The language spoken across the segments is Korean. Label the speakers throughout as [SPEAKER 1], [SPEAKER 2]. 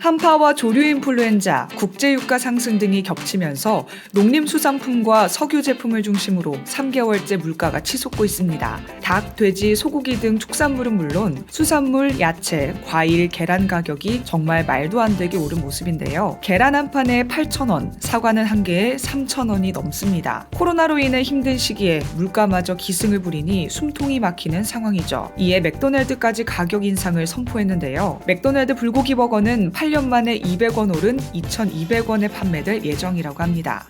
[SPEAKER 1] 한파와 조류 인플루엔자, 국제 유가 상승 등이 겹치면서 농림수산품과 석유 제품을 중심으로 3개월째 물가가 치솟고 있습니다. 닭, 돼지, 소고기 등 축산물은 물론 수산물, 야채, 과일, 계란 가격이 정말 말도 안 되게 오른 모습인데요. 계란 한 판에 8,000원, 사과는 한 개에 3,000원이 넘습니다. 코로나로 인해 힘든 시기에 물가마저 기승을 부리니 숨통이 막히는 상황이죠. 이에 맥도날드까지 가격 인상을 선포했는데요. 맥도날드 불고기 버거는 8년 만에 200원 오른 2,200원에 판매될 예정이라고 합니다.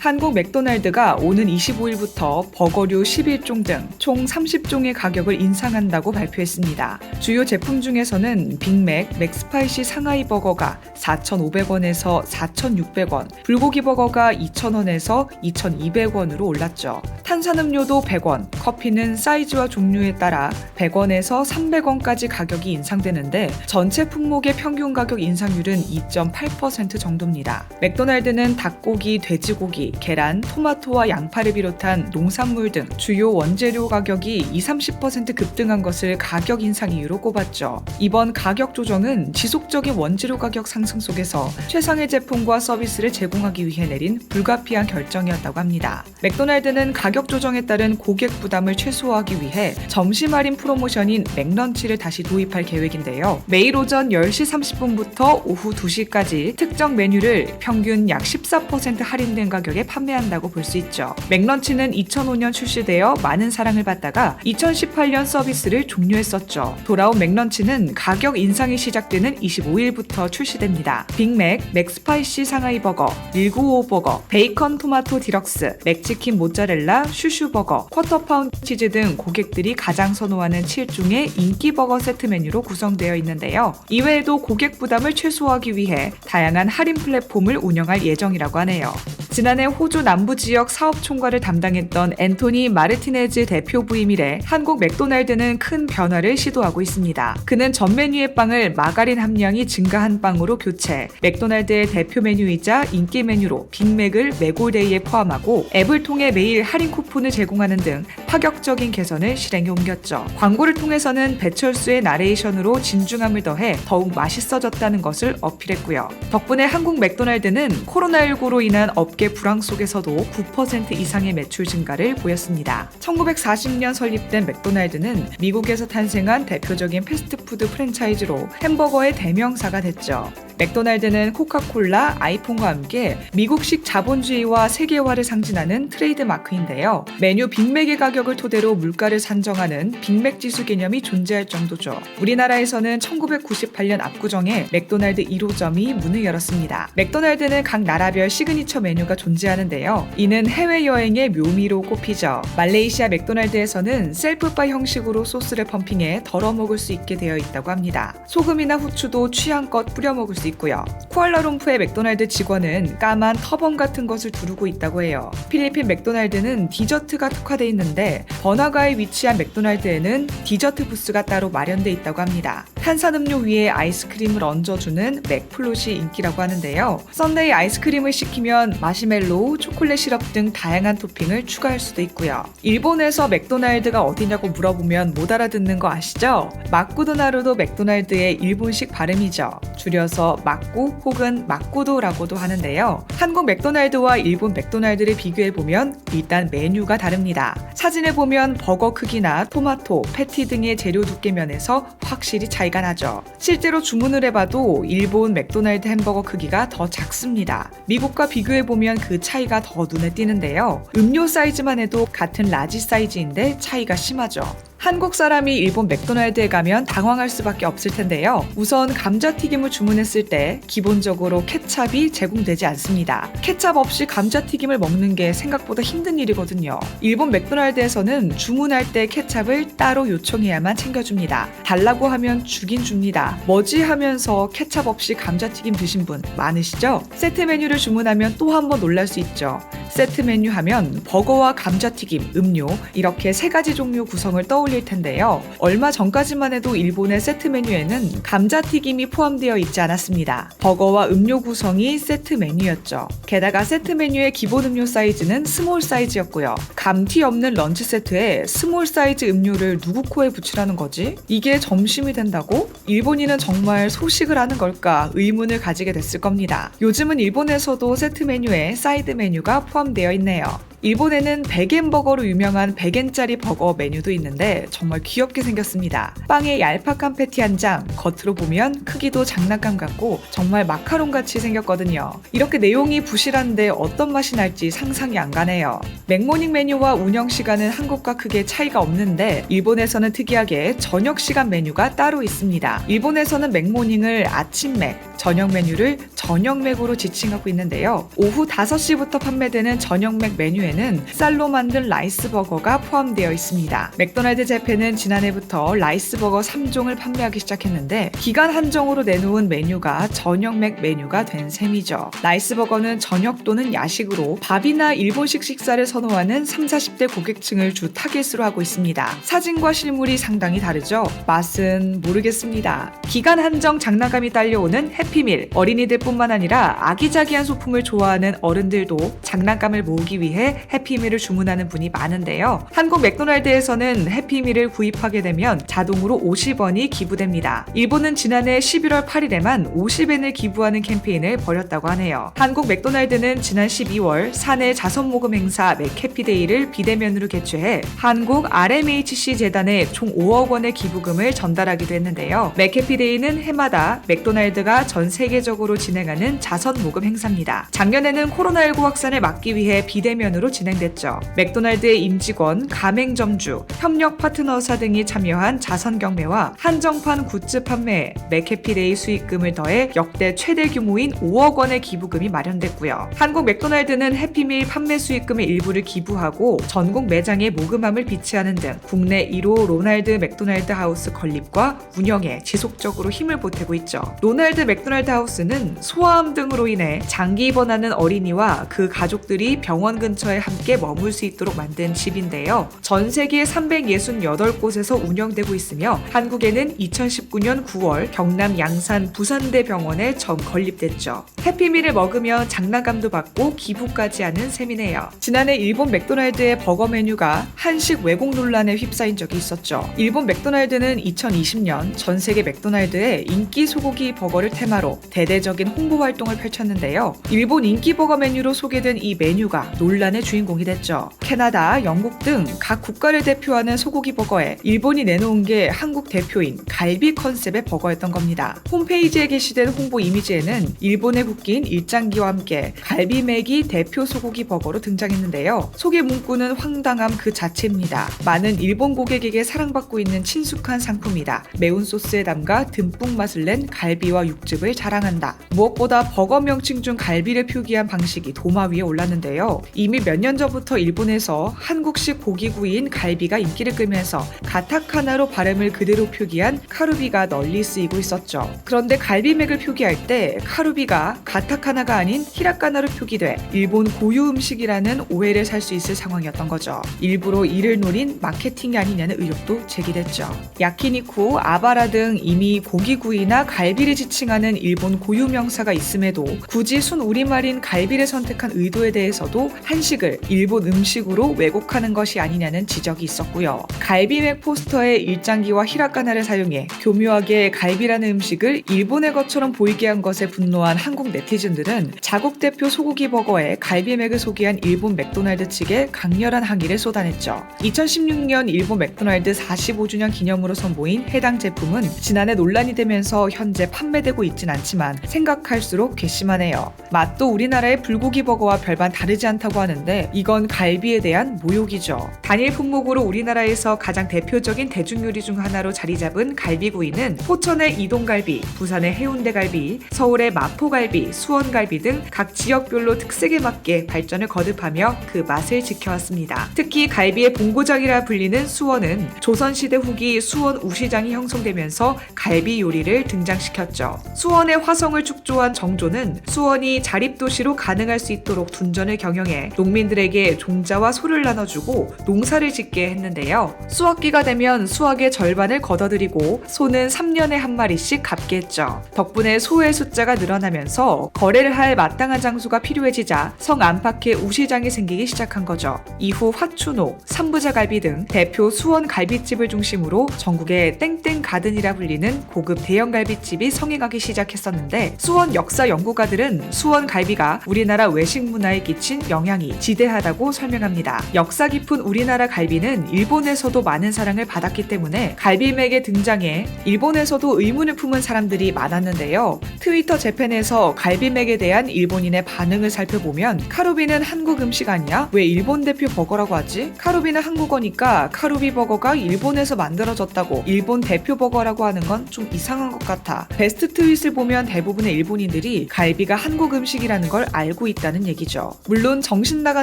[SPEAKER 1] 한국 맥도날드가 오는 25일부터 버거류 11종 등 총 30종의 가격을 인상한다고 발표했습니다. 주요 제품 중에서는 빅맥, 맥스파이시 상하이 버거가 4,500원에서 4,600원, 불고기 버거가 2,000원에서 2,200원으로 올랐죠. 탄산음료도 100원, 커피는 사이즈와 종류에 따라 100원에서 300원까지 가격이 인상되는데 전체 품목의 평균 가격 인상률은 2.8% 정도입니다. 맥도날드는 닭고기, 돼지고기, 계란, 토마토와 양파를 비롯한 농산물 등 주요 원재료 가격이 20, 30% 급등한 것을 가격 인상 이유로 꼽았죠. 이번 가격 조정은 지속적인 원재료 가격 상승 속에서 최상의 제품과 서비스를 제공하기 위해 내린 불가피한 결정이었다고 합니다. 맥도날드는 가격 조정에 따른 고객 부담을 최소화하기 위해 점심 할인 프로모션인 맥런치를 다시 도입할 계획인데요. 매일 오전 10시 30분부터 오후 2시까지 특정 메뉴를 평균 약 14% 할인된 가격에 판매한다고 볼 수 있죠. 맥런치는 2005년 출시되어 많은 사랑을 받다가 2018년 서비스를 종료했었죠. 돌아온 맥런치는 가격 인상이 시작되는 25일부터 출시됩니다. 빅맥, 맥스파이시 상하이 버거, 195 버거, 베이컨 토마토 디럭스, 맥치킨 모짜렐라, 슈슈 버거, 쿼터 파운드 치즈 등 고객들이 가장 선호하는 7종의 인기 버거 세트 메뉴로 구성되어 있는데요. 이외에도 고객 부담을 최소화하기 위해 다양한 할인 플랫폼을 운영할 예정이라고 하네요. 지난해 호주 남부 지역 사업 총괄을 담당했던 앤토니 마르티네즈 대표 부임 이래 한국 맥도날드는 큰 변화를 시도하고 있습니다. 그는 전 메뉴의 빵을 마가린 함량이 증가한 빵으로 교체, 맥도날드의 대표 메뉴이자 인기 메뉴로 빅맥을 메골데이에 포함하고 앱을 통해 매일 할인 쿠폰을 제공하는 등 파격적인 개선을 실행에 옮겼죠. 광고를 통해서는 배철수의 나레이션으로 진중함을 더해 더욱 맛있어졌다는 것을 어필했고요. 덕분에 한국 맥도날드는 코로나19로 인한 업계 불황 속에서도 9% 이상의 매출 증가를 보였습니다. 1940년 설립된 맥도날드는 미국에서 탄생한 대표적인 패스트푸드 프랜차이즈로 햄버거의 대명사가 됐죠. 맥도날드는 코카콜라, 아이폰과 함께 미국식 자본주의와 세계화를 상징하는 트레이드 마크인데요. 메뉴 빅맥의 가격을 토대로 물가를 산정하는 빅맥 지수 개념이 존재할 정도죠. 우리나라에서는 1998년 압구정에 맥도날드 1호점이 문을 열었습니다. 맥도날드는 각 나라별 시그니처 메뉴가 존재하는데요. 이는 해외여행의 묘미로 꼽히죠. 말레이시아 맥도날드에서는 셀프바 형식으로 소스를 펌핑해 덜어 먹을 수 있게 되어 있다고 합니다. 소금이나 후추도 취향껏 뿌려 먹을 수 있고요. 쿠알라룸푸의 맥도날드 직원은 까만 터번 같은 것을 두르고 있다고 해요. 필리핀 맥도날드는 디저트가 특화돼 있는데 번화가에 위치한 맥도날드에는 디저트 부스가 따로 마련돼 있다고 합니다. 탄산음료 위에 아이스크림을 얹어주는 맥플롯이 인기라고 하는데요. 썬데이 아이스크림을 시키면 마시멜로우, 초콜릿 시럽 등 다양한 토핑을 추가할 수도 있고요. 일본에서 맥도날드가 어디냐고 물어보면 못 알아듣는 거 아시죠? 마쿠도나루도 맥도날드의 일본식 발음이죠. 줄여서 막구 혹은 막구도라고도 하는데요. 한국 맥도날드와 일본 맥도날드를 비교해 보면 일단 메뉴가 다릅니다. 사진에 보면 버거 크기나 토마토, 패티 등의 재료 두께 면에서 확실히 차이 가 나죠. 실제로 주문을 해봐도 일본 맥도날드 햄버거 크기가 더 작습니다. 미국과 비교해 보면 그 차이가 더 눈에 띄는데요. 음료 사이즈만 해도 같은 라지 사이즈인데 차이가 심하죠. 한국 사람이 일본 맥도날드에 가면 당황할 수밖에 없을 텐데요. 우선 감자튀김을 주문했을 때 기본적으로 케찹이 제공되지 않습니다. 케찹 없이 감자튀김을 먹는 게 생각보다 힘든 일이거든요. 일본 맥도날드에서는 주문할 때 케찹을 따로 요청해야만 챙겨줍니다. 달라고 하면 주긴 줍니다. 뭐지 하면서 케찹 없이 감자튀김 드신 분 많으시죠? 세트 메뉴를 주문하면 또 한 번 놀랄 수 있죠. 세트 메뉴 하면 버거와 감자튀김, 음료 이렇게 세 가지 종류 구성을 떠올리 떠올릴 텐데요. 얼마 전까지만 해도 일본의 세트 메뉴에는 감자튀김이 포함되어 있지 않았습니다. 버거와 음료 구성이 세트 메뉴였죠. 게다가 세트 메뉴의 기본 음료 사이즈는 스몰 사이즈였고요. 감튀 없는 런치 세트에 스몰 사이즈 음료를 누구 코에 붙이라는 거지? 이게 점심이 된다고? 일본인은 정말 소식을 하는 걸까 의문을 가지게 됐을 겁니다. 요즘은 일본에서도 세트 메뉴에 사이드 메뉴가 포함되어 있네요. 일본에는 백엔 버거로 유명한 100엔짜리 버거 메뉴도 있는데 정말 귀엽게 생겼습니다. 빵에 얄팍한 패티 한 장, 겉으로 보면 크기도 장난감 같고 정말 마카롱 같이 생겼거든요. 이렇게 내용이 부실한데 어떤 맛이 날지 상상이 안 가네요. 맥모닝 메뉴와 운영 시간은 한국과 크게 차이가 없는데 일본에서는 특이하게 저녁 시간 메뉴가 따로 있습니다. 일본에서는 맥모닝을 아침 맥, 저녁 메뉴를 저녁 맥으로 지칭하고 있는데요. 오후 5시부터 판매되는 저녁 맥 메뉴에 는 쌀로 만든 라이스 버거가 포함되어 있습니다. 맥도날드 재팬은 지난해부터 라이스 버거 3종을 판매하기 시작했는데 기간 한정으로 내놓은 메뉴가 저녁 맥 메뉴가 된 셈이죠. 라이스 버거는 저녁 또는 야식으로 밥이나 일본식 식사를 선호하는 3, 40대 고객층을 주 타겟으로 하고 있습니다. 사진과 실물이 상당히 다르죠? 맛은 모르겠습니다. 기간 한정 장난감이 딸려오는 해피밀. 어린이들뿐만 아니라 아기자기한 소품을 좋아하는 어른들도 장난감을 모으기 위해 해피밀을 주문하는 분이 많은데요. 한국 맥도날드에서는 해피밀을 구입하게 되면 자동으로 50원이 기부됩니다. 일본은 지난해 11월 8일에만 50엔을 기부하는 캠페인을 벌였다고 하네요. 한국 맥도날드는 지난 12월 사내 자선 모금 행사 맥해피데이를 비대면으로 개최해 한국 RMHC 재단에 총 5억 원의 기부금을 전달하기도 했는데요. 맥해피데이는 해마다 맥도날드가 전 세계적으로 진행하는 자선 모금 행사입니다. 작년에는 코로나19 확산을 막기 위해 비대면으로 진행됐죠. 맥도날드의 임직원, 가맹점주, 협력 파트너사 등이 참여한 자선 경매와 한정판 굿즈 판매에 맥해피데이 수익금을 더해 역대 최대 규모인 5억 원의 기부금이 마련됐고요. 한국 맥도날드는 해피밀 판매 수익금의 일부를 기부하고 전국 매장에 모금함을 비치하는 등 국내 1호 로날드 맥도날드 하우스 건립과 운영에 지속적으로 힘을 보태고 있죠. 로날드 맥도날드 하우스는 소아암 등으로 인해 장기 입원하는 어린이와 그 가족들이 병원 근처에 함께 머물 수 있도록 만든 집인데요. 전 세계 368곳에서 운영되고 있으며 한국에는 2019년 9월 경남 양산 부산대 병원에 처음 건립됐죠. 해피밀을 먹으며 장난감도 받고 기부까지 하는 셈이네요. 지난해 일본 맥도날드의 버거 메뉴가 한식 왜곡 논란에 휩싸인 적이 있었죠. 일본 맥도날드는 2020년 전 세계 맥도날드의 인기 소고기 버거를 테마로 대대적인 홍보 활동을 펼쳤는데요. 일본 인기 버거 메뉴로 소개된 이 메뉴가 논란의 주인공이 됐죠. 캐나다, 영국 등 각 국가를 대표하는 소고기 버거에 일본이 내놓은 게 한국 대표인 갈비 컨셉의 버거였던 겁니다. 홈페이지에 게시된 홍보 이미지에는 일본의 국기인 일장기와 함께 갈비맥이 대표 소고기 버거로 등장했는데요. 소개 문구는 황당함 그 자체입니다. 많은 일본 고객에게 사랑받고 있는 친숙한 상품이다. 매운 소스에 담가 듬뿍 맛을 낸 갈비와 육즙을 자랑한다. 무엇보다 버거 명칭 중 갈비를 표기한 방식이 도마 위에 올랐는데요. 이미 몇년 전부터 일본에서 한국식 고기구이인 갈비가 인기를 끌면서 가타카나로 발음을 그대로 표기한 카루비가 널리 쓰이고 있었죠. 그런데 갈비맥을 표기할 때 카루비가 가타카나가 아닌 히라카나로 표기돼 일본 고유 음식이라는 오해를 살 수 있을 상황이었던 거죠. 일부러 이를 노린 마케팅이 아니냐는 의혹도 제기됐죠. 야키니쿠, 아바라 등 이미 고기구이나 갈비를 지칭하는 일본 고유 명사가 있음에도 굳이 순 우리말인 갈비를 선택한 의도에 대해서도 한식 을 일본 음식으로 왜곡하는 것이 아니냐는 지적이 있었고요. 갈비맥 포스터에 일장기와 히라카나를 사용해 교묘하게 갈비라는 음식을 일본의 것처럼 보이게 한 것에 분노한 한국 네티즌들은 자국 대표 소고기 버거에 갈비맥을 소개한 일본 맥도날드 측에 강렬한 항의를 쏟아냈죠. 2016년 일본 맥도날드 45주년 기념으로 선보인 해당 제품은 지난해 논란이 되면서 현재 판매되고 있진 않지만 생각할수록 괘씸하네요. 맛도 우리나라의 불고기 버거와 별반 다르지 않다고 하는데 이건 갈비에 대한 모욕이죠. 단일 품목으로 우리나라에서 가장 대표적인 대중요리 중 하나로 자리 잡은 갈비구이는 포천의 이동갈비, 부산의 해운대갈비, 서울의 마포갈비, 수원갈비 등 각 지역별로 특색에 맞게 발전을 거듭하며 그 맛을 지켜왔습니다. 특히 갈비의 본고장이라 불리는 수원은 조선시대 후기 수원 우시장이 형성되면서 갈비 요리를 등장시켰죠. 수원의 화성을 축조한 정조는 수원이 자립도시로 가능할 수 있도록 둔전을 경영해 농민 주민들에게 종자와 소를 나눠주고 농사를 짓게 했는데요. 수확기가 되면 수확의 절반을 걷어들이고 소는 3년에 한 마리씩 갚게 했죠. 덕분에 소의 숫자가 늘어나면서 거래를 할 마땅한 장소가 필요해지자 성 안팎에 우시장이 생기기 시작한 거죠. 이후 화춘호, 삼부자갈비 등 대표 수원 갈비집을 중심으로 전국의 땡땡 가든이라 불리는 고급 대형 갈비집이 성행하기 시작했었는데 수원 역사 연구가들은 수원 갈비가 우리나라 외식 문화에 끼친 영향이 지대하다고 설명합니다. 역사 깊은 우리나라 갈비는 일본에서도 많은 사랑을 받았기 때문에 갈비맥의 등장에 일본에서도 의문을 품은 사람들이 많았는데요. 트위터 재팬에서 갈비맥에 대한 일본인의 반응을 살펴보면 카루비는 한국 음식 아니야? 왜 일본 대표 버거라고 하지? 카루비는 한국어니까 카루비 버거가 일본에서 만들어졌다고 일본 대표 버거라고 하는 건 좀 이상한 것 같아. 베스트 트윗을 보면 대부분의 일본인들이 갈비가 한국 음식이라는 걸 알고 있다는 얘기죠. 물론 정신 나간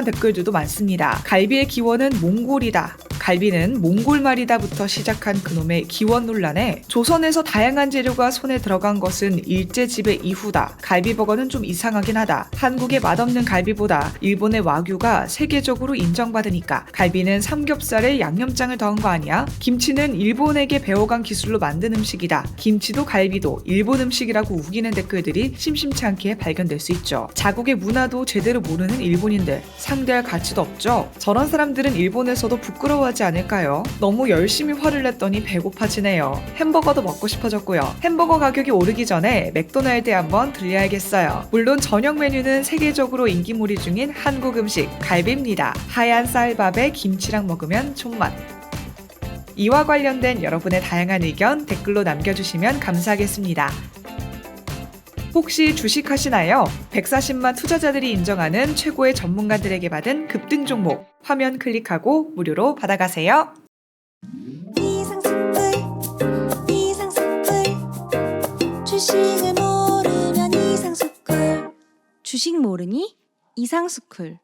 [SPEAKER 1] 댓글들도 많습니다. 갈비의 기원은 몽골이다. 갈비는 몽골 말이다부터 시작한 그놈의 기원 논란에 조선에서 다양한 재료가 손에 들어간 것은 일제 지배 이후다. 갈비버거는 좀 이상하긴 하다. 한국의 맛없는 갈비보다 일본의 와규가 세계적으로 인정받으니까 갈비는 삼겹살에 양념장을 더한 거 아니야? 김치는 일본에게 배워간 기술로 만든 음식이다. 김치도 갈비도 일본 음식이라고 우기는 댓글들이 심심치 않게 발견될 수 있죠. 자국의 문화도 제대로 모르는 일본인들 상대할 가치도 없죠. 저런 사람들은 일본에서도 부끄러워하지 않을까요? 너무 열심히 화를 냈더니 배고파지네요. 햄버거도 먹고 싶어졌고요. 햄버거 가격이 오르기 전에 맥도날드에 한번 들려야겠어요. 물론 저녁 메뉴는 세계적으로 인기몰이 중인 한국 음식 갈비입니다. 하얀 쌀밥에 김치랑 먹으면 총맛. 이와 관련된 여러분의 다양한 의견 댓글로 남겨주시면 감사하겠습니다. 혹시 주식 하시나요? 140만 투자자들이 인정하는 최고의 전문가들에게 받은 급등 종목 화면 클릭하고 무료로 받아가세요.
[SPEAKER 2] 이상스쿨 이상스쿨 주식을 모르면 이상스쿨
[SPEAKER 3] 주식 모르니? 이상스쿨.